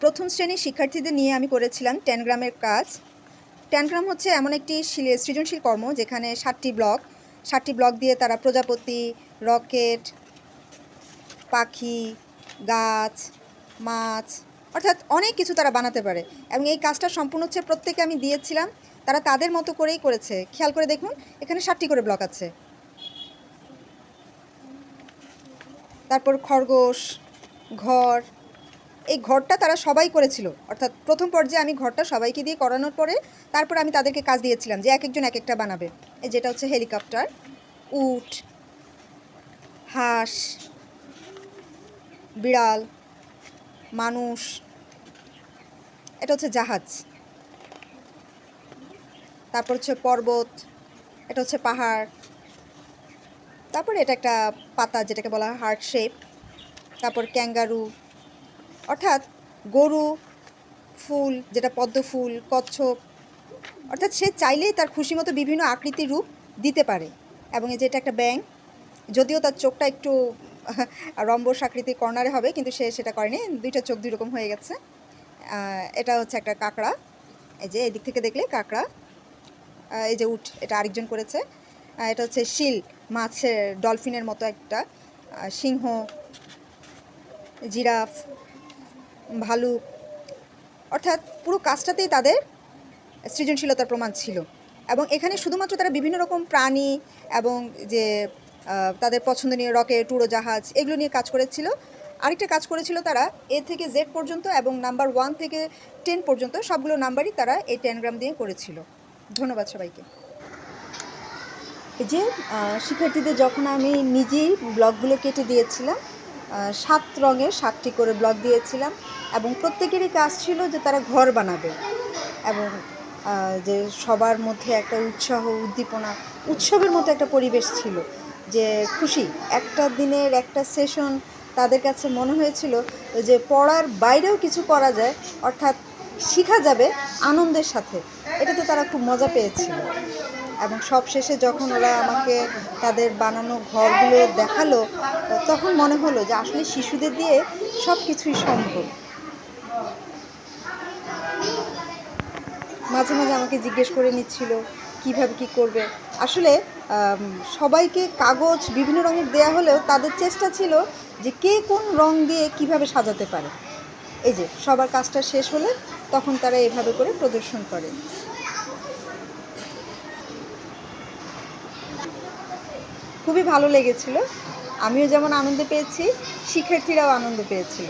প্রথম শ্রেণির শিক্ষার্থীদের নিয়ে আমি করেছিলাম টেন গ্রামের কাজ। টেন গ্রাম হচ্ছে এমন একটি শিলে- সৃজনশীল কর্ম যেখানে ষাটটি ব্লক। ষাটটি ব্লক দিয়ে তারা প্রজাপতি, রকেট, পাখি, গাছ, মাছ, অর্থাৎ অনেক কিছু তারা বানাতে পারে। এবং এই কাজটা সম্পূর্ণ হচ্ছে প্রত্যেকে আমি দিয়েছিলাম। তারা তাদের মতো করেই করেছে। খেয়াল করে দেখুন, এখানে ষাটটি করে ব্লক আছে। তারপর খরগোশ, ঘর এই ঘরটা তারা সবাই করেছিল। অর্থাৎ প্রথম পর্যায়ে আমি ঘরটা সবাইকে দিয়ে করানোর পরে তারপর আমি তাদেরকে কাজ দিয়েছিলাম যে এক একজন এক একটা বানাবে। এই যেটা হচ্ছে হেলিকপ্টার, উট, হাঁস, বিড়াল, মানুষ, এটা হচ্ছে জাহাজ। তারপর হচ্ছে পর্বত, এটা হচ্ছে পাহাড়। তারপর এটা একটা পাতা যেটাকে বলা হয় হার্ট শেপ। তারপর ক্যাঙ্গারু। অর্থাৎ গরু, ফুল, যেটা পদ্ম ফুল, কচ্ছপ, অর্থাৎ সে চাইলেই তার খুশি মতো বিভিন্ন আকৃতির রূপ দিতে পারে এবং এই যে এটা একটা ব্যাঙ, যদিও তার চোখটা একটু রম্বস আকৃতি কর্নারে হবে, কিন্তু সে সেটা করেনি, দুইটা চোখ দুই রকম হয়ে গেছে। এটা হচ্ছে একটা কাঁকড়া, এই যে এদিক থেকে দেখলে কাঁকড়া এই যে উঠ, এটা আরেকজন করেছে। এটা হচ্ছে শিল, মাছের ডলফিনের মতো একটা সিংহ, জিরাফ ভালুক অর্থাৎ পুরো কাজটাতেই তাদের সৃজনশীলতার প্রমাণ ছিল। এবং এখানে শুধুমাত্র তারা বিভিন্ন রকম প্রাণী এবং যে তাদের পছন্দনীয় রকেট, উড়োজাহাজ, এগুলো নিয়ে কাজ করেছিল। আরেকটা কাজ করেছিল তারা এ থেকে জেড পর্যন্ত এবং নাম্বার ওয়ান থেকে টেন পর্যন্ত সবগুলো নাম্বারই তারা এই টেনগ্রাম দিয়ে করেছিল। ধন্যবাদ সবাইকে। এই যে শিক্ষার্থীদের যখন আমি নিজেই ব্লকগুলো কেটে দিয়েছিলাম সাত রঙের সাতটি করে ব্লক দিয়েছিলাম এবং প্রত্যেকেরই কাজ ছিল যে তারা ঘর বানাবে এবং যে সবার মধ্যে একটা উৎসাহ, উদ্দীপনা, উৎসবের মতো একটা পরিবেশ ছিল যে খুশি। একটা দিনের একটা সেশন তাদের কাছে মনে হয়েছিল যে পড়ার বাইরেও কিছু করা যায়, অর্থাৎ শেখা যাবে আনন্দের সাথে। এটাতে তারা খুব মজা পেয়েছিল। এবং সব শেষে যখন ওরা আমাকে তাদের বানানো ঘরগুলো দেখাল, তখন মনে হলো যে আসলে শিশুদের দিয়ে সব কিছুই সম্ভব। মাঝে মাঝে আমাকে জিজ্ঞেস করে নিচ্ছিল, কীভাবে কি করবে? আসলে সবাইকে কাগজ, বিভিন্ন রঙের দেয়া হলেও তাদের চেষ্টা ছিল যে কে কোন রং দিয়ে কীভাবে সাজাতে পারে। এই যে, সবার কাজটা শেষ হলে তখন তারা এভাবে করে প্রদর্শন করে। খুবই ভালো লেগেছিল। আমিও যেমন আনন্দ পেয়েছি শিক্ষার্থীরাও আনন্দ পেয়েছিল।